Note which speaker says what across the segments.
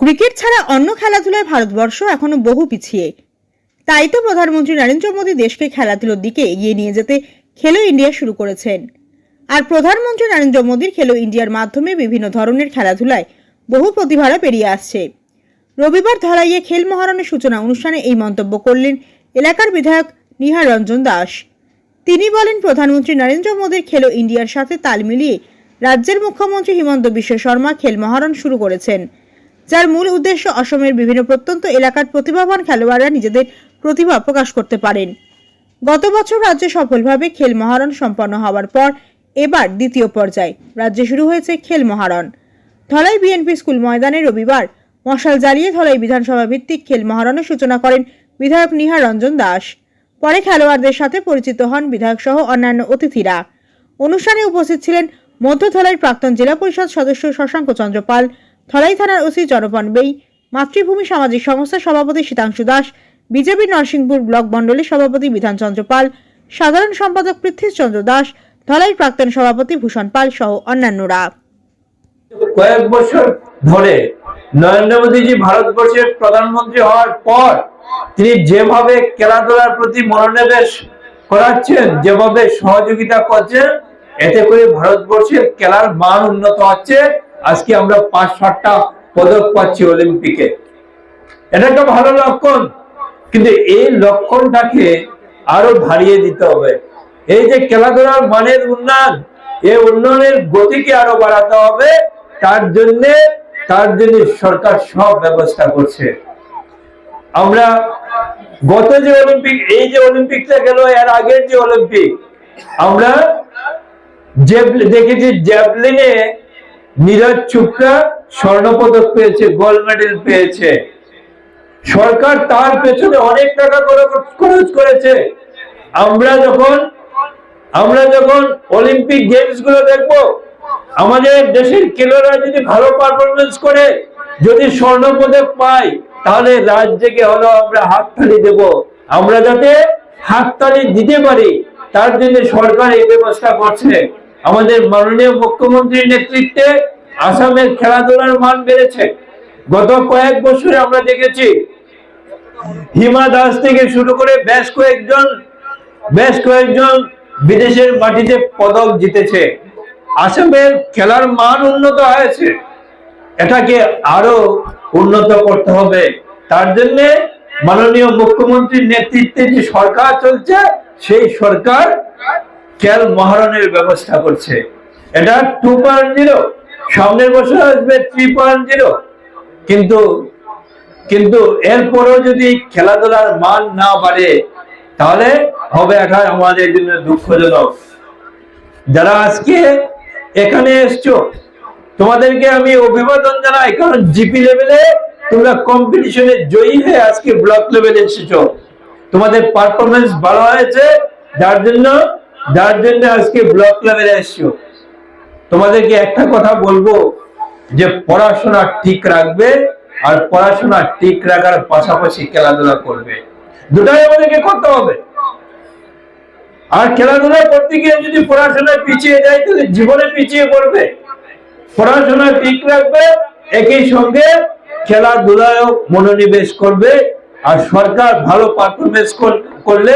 Speaker 1: Cricket ছাড়া অন্য খেলাধুলায় ভারতবর্ষ এখনও বহু পিছিয়ে। তাই তো প্রধানমন্ত্রী নরেন্দ্র মোদী দেশকে খেলাধুলোর দিকে এগিয়ে নিয়ে যেতে খেলো ইন্ডিয়া শুরু করেছেন। আর প্রধানমন্ত্রী নরেন্দ্র মোদীর খেলো ইন্ডিয়ার মাধ্যমে বিভিন্ন ধরনের খেলাধুলায় বহু প্রতিভারা পেরিয়ে আসছে। রবিবার ধলাইয়ে খেল মহারণের সূচনা অনুষ্ঠানে এই মন্তব্য করলেন এলাকার বিধায়ক নিহার রঞ্জন দাস। তিনি বলেন, প্রধানমন্ত্রী নরেন্দ্র মোদীর খেলো ইন্ডিয়ার সাথে তাল মিলিয়ে রাজ্যের মুখ্যমন্ত্রী হিমন্ত বিশ্ব শর্মা খেল মহারণ শুরু করেছেন। যার মূল উদ্দেশ্য অসমের বিভিন্ন প্রত্যন্ত এলাকার প্রতিভাবান খেলোয়াড়রা নিজেদের প্রতিভা প্রকাশ করতে পারেন। গত বছর রাজ্যে সফলভাবে খেল মহারণ সম্পন্ন হওয়ার পর এবার দ্বিতীয় পর্যায়ে রাজ্যে শুরু হয়েছে খেল মহারণ। ধলাই বিএনপি স্কুল ময়দানে রবিবার মশাল জ্বালিয়ে ধলাই বিধানসভা ভিত্তিক খেল মহারণের সূচনা করেন বিধায়ক নিহার রঞ্জন দাস। পরে খেলোয়াড়দের সাথে পরিচিত হন বিধায়ক সহ অন্যান্য অতিথিরা। অনুষ্ঠানে উপস্থিত ছিলেন মধ্য ধলাইয়ের প্রাক্তন জেলা পরিষদ সদস্য শশাঙ্ক চন্দ্র পাল ধলাই থানার ওসি জনপন বেই, মাতৃভূমি সামাজিক সংস্থার সভাপতি শীতাংশু দাস, বিজেপি নরসিংপুর ব্লক মণ্ডলের সভাপতি বিধানচন্দ্র পাল, সাধারণ সম্পাদক পৃথ্বীশ চন্দ্র দাস, ধলাই প্রাক্তন সভাপতি ভূষণ পাল সহ অন্যান্যরা।
Speaker 2: কয়েক বছর ধরে নরেন্দ্র মোদীজি ভারতবর্ষের প্রধানমন্ত্রী হওয়ার পর তিনি যেভাবে খেলাধুলার প্রতি মনোনিবেশ করাচ্ছেন, যেভাবে সহযোগিতা করছেন, এতে করে ভারতবর্ষের খেলার মান উন্নত হচ্ছে। আজকে আমরা পাঁচ, সাতটা পদক পাচ্ছি অলিম্পিকে এটা একটা ভালো লক্ষণ। কিন্তু এই লক্ষণটাকে আরও বাড়িয়ে দিতে হবে। এই যে খেলাধুলার মানের উন্নয়ন, এই উন্নয়নের গতিকে আরও বাড়াতে হবে, তার জন্য তার জন্য সরকার সব ব্যবস্থা করছে। আমরা গত যে অলিম্পিক এই যে অলিম্পিকটা গেল, এর আগের যে অলিম্পিক আমরা দেখেছি জ্যাভলিনে নীরজ চোপড়া স্বর্ণপদক পেয়েছে গোল্ড মেডেল পেয়েছে। সরকার তার পেছনে অনেক টাকা খরচ করেছে। আমরা যখন আমরা যখন অলিম্পিক গেমসগুলো দেখব, আমাদের দেশের খেলোয়াড়রা যদি ভালো পারফরমেন্স করে, যদি স্বর্ণ পদক পায়, তাহলে রাজ্যকে হলো আমরা হাততালি দেব। আমরা যাতে হাততালি দিতে পারি, তার জন্য সরকার এই ব্যবস্থা করছে। আমাদের মাননীয় মুখ্যমন্ত্রীর নেতৃত্বে আসামের খেলাধুলার মান বেড়েছে। গত কয়েক বছরে আমরা দেখেছি হিমা দাস থেকে শুরু করে বেশ কয়েকজন বেশ কয়েকজন বিদেশের মাটিতে পদক জিতেছে। আসামের খেলার মান উন্নত হয়েছে। এটাকে আরও উন্নত করতে হবে। তার জন্য মাননীয় মুখ্যমন্ত্রীর নেতৃত্বে যে সরকার চলছে, সেই সরকার খেল মহারণের ব্যবস্থা করছে। এটা টু পয়েন্ট জিরো সামনের বছর আসবে থ্রি পয়েন্ট জিরো কিন্তু কিন্তু এরপরেও যদি খেলাধুলার মান না বাড়ে, তাহলে হবে এটা আমাদের জন্য দুঃখজনক। যারা আজকে এখানে এসছো, তোমাদেরকে আমি অভিবাদন জানাই, কারণ জিপি লেভেলে তোমরা কম্পিটিশনে জয়ী হয়ে আজকে ব্লক লেভেলে এসেছ। তোমাদের পারফরমেন্স ভালো হয়েছে, যার জন্য যার জন্য আজকে ব্লক লেভেলে এসছো, তোমাদেরকে একটা কথা বলব যে পড়াশোনা ঠিক রাখবে আর পড়াশোনা ঠিক রাখার পাশাপাশি খেলাধুলা করবে। দুটাই আমাদেরকে করতে হবে। আর খেলাধুলা করতে গিয়ে যদি পড়াশোনায় পিছিয়ে যায়, তাহলে জীবনে পিছিয়ে পড়বে। পড়াশোনা ঠিক রাখবে, একই সঙ্গে খেলাধুলায়ও মনোনিবেশ করবে। আর সরকার ভালো পারফরমেন্স করলে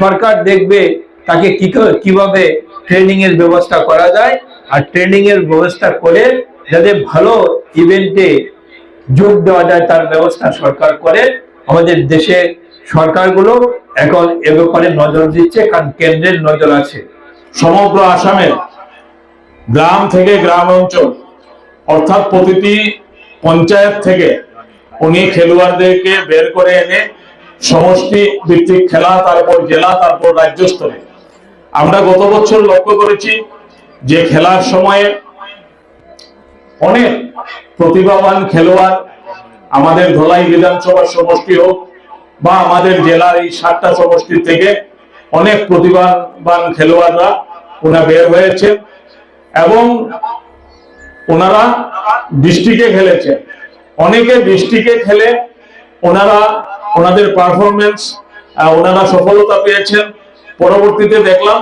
Speaker 2: সরকার দেখবে তাকে কি কীভাবে ট্রেনিং এর ব্যবস্থা করা যায় আর ট্রেনিং এর ব্যবস্থা করে যাতে ভালো ইভেন্টে যোগ দেওয়া যায় তার ব্যবস্থা সরকার করে। আমাদের দেশে সরকারগুলো এখন এ ব্যাপারে নজর দিচ্ছে, কারণ কেন্দ্রের নজর আছে।
Speaker 3: সমগ্র আসামের গ্রাম থেকে গ্রাম অঞ্চল, অর্থাৎ প্রতিটি পঞ্চায়েত থেকে উনি খেলোয়াড়দেরকে বের করে এনে সমষ্টি ভিত্তিক খেলা, তারপর জেলা, তারপর রাজ্য স্তরে আমরা গত বছর লক্ষ্য করেছি যে খেলার সময়ে অনেক প্রতিভাবান খেলোয়াড় আমাদের ধলাই বিধানসভা সমষ্টি হোক বা আমাদের জেলার এই সাতটা সমষ্টি থেকে অনেক প্রতিভাবান খেলোয়াড়রা ওনা বের হয়েছে এবং ওনারা ডিস্ট্রিক্টে খেলেছে। অনেকে ডিস্ট্রিক্টে খেলে ওনারা ওনাদের পারফরমেন্স ওনারা সফলতা পেয়েছেন। পরবর্তীতে দেখলাম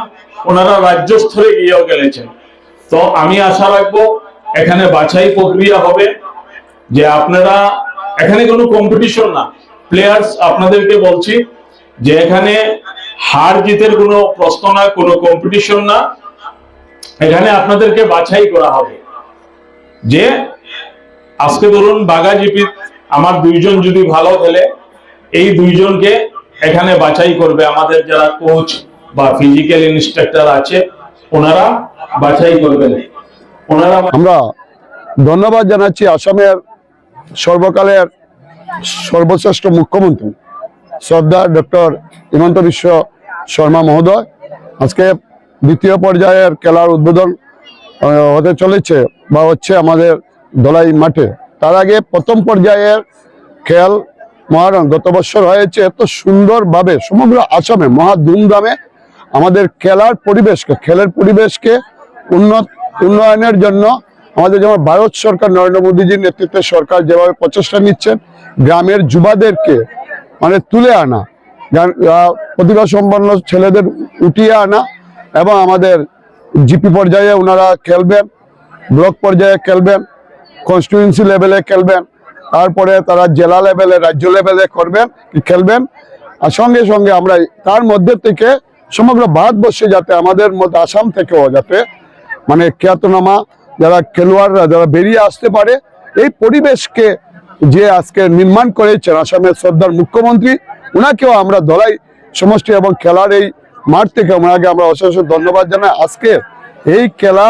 Speaker 3: ওনারা রাজ্য স্তরে গিয়েও খেলেছেন তো আমি আশা রাখব এখানে বাছাই প্রক্রিয়া হবে যে আপনারা, এখানে কোনো কম্পিটিশন না। প্লেয়ার্স আপনাদেরকে বলছি যে এখানে হার জিতের কোনো প্রশ্ন না, কোনো কম্পিটিশন না। এখানে আপনাদেরকে বাছাই করা হবে। যে আজকে ধরুন বাগা জিপি আমার দুইজন যদি ভালো খেলে, এই দুইজনকে এখানে বাছাই করবে আমাদের যারা কোচ বা ফিজিক্যাল ইনস্ট্রাক্টর আছে, ওনারা বাছাই করবেন। ওনারা
Speaker 4: আমরা ধন্যবাদ জানাচ্ছি আসামের সর্বকালের সর্বশ্রেষ্ঠ মুখ্যমন্ত্রী শ্রদ্ধা ডক্টর হিমন্ত বিশ্ব শর্মা মহোদয়। আজকে দ্বিতীয় পর্যায়ের খেলার উদ্বোধন হতে চলেছে বা হচ্ছে আমাদের দলাই মাঠে। তার আগে প্রথম পর্যায়ের খেল মহারণ গত বছর হয়েছে এত সুন্দরভাবে সমগ্র আসামে, মহা ধুমধামে আমাদের খেলার পরিবেশকে খেলার পরিবেশকে উন্নত, উন্নয়নের জন্য আমাদের যেমন ভারত সরকার, নরেন্দ্র মোদীজির নেতৃত্বে সরকার যেভাবে প্রচেষ্টা নিচ্ছেন, গ্রামের যুবাদেরকে মানে তুলে আনা প্রতিভা সম্পন্ন ছেলেদের উঠিয়ে আনা এবং আমাদের জিপি পর্যায়ে ওনারা খেলবেন, ব্লক পর্যায়ে খেলবেন কনস্টিটিউন্সি লেভেলে খেলবেন, তারপরে তারা জেলা লেভেলে রাজ্য লেভেলে করবেন, খেলবেন, আর সঙ্গে সঙ্গে আমরা তার মধ্যে থেকে সমগ্র ভারতবর্ষে যাতে আমাদের মধ্যে আসাম থেকেও যাতে মানে খ্যাতনামা যারা খেলোয়াড়রা যারা বেরিয়ে আসতে পারে, এই পরিবেশকে যে আজকে নির্মাণ করেছেন আসামের শ্রদ্ধার মুখ্যমন্ত্রী ওনাকেও আমরা দলাই সমষ্টি এবং খেলার এই মাঠ থেকে ওনাকে আমরা অশেষ ধন্যবাদ জানাই। আজকে এই খেলা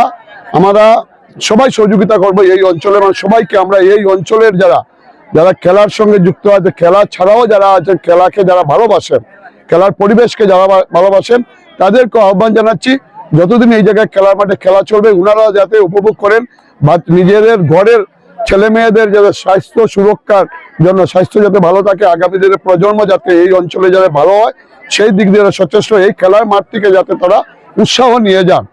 Speaker 4: আমরা সবাই সহযোগিতা করব এই অঞ্চলের মানে সবাইকে আমরা এই অঞ্চলের যারা যারা খেলার সঙ্গে যুক্ত আছে, খেলা ছাড়াও যারা আছে খেলাকে যারা ভালোবাসেন খেলার পরিবেশকে যারা ভালোবাসেন, তাদেরকে আহ্বান জানাচ্ছি, যতদিন এই জায়গায় খেলার মাঠে খেলা চলবে ওনারা যাতে উপভোগ করেন বা নিজেদের ঘরের ছেলে মেয়েদের যাতে স্বাস্থ্য সুরক্ষার জন্য, স্বাস্থ্য যাতে ভালো থাকে, আগামী দিনের প্রজন্ম যাতে এই অঞ্চলে যাতে ভালো হয়, সেই দিক দিয়ে সচেষ্ট। এই খেলার মাঠটিকে যাতে তারা উৎসাহ নিয়ে যান।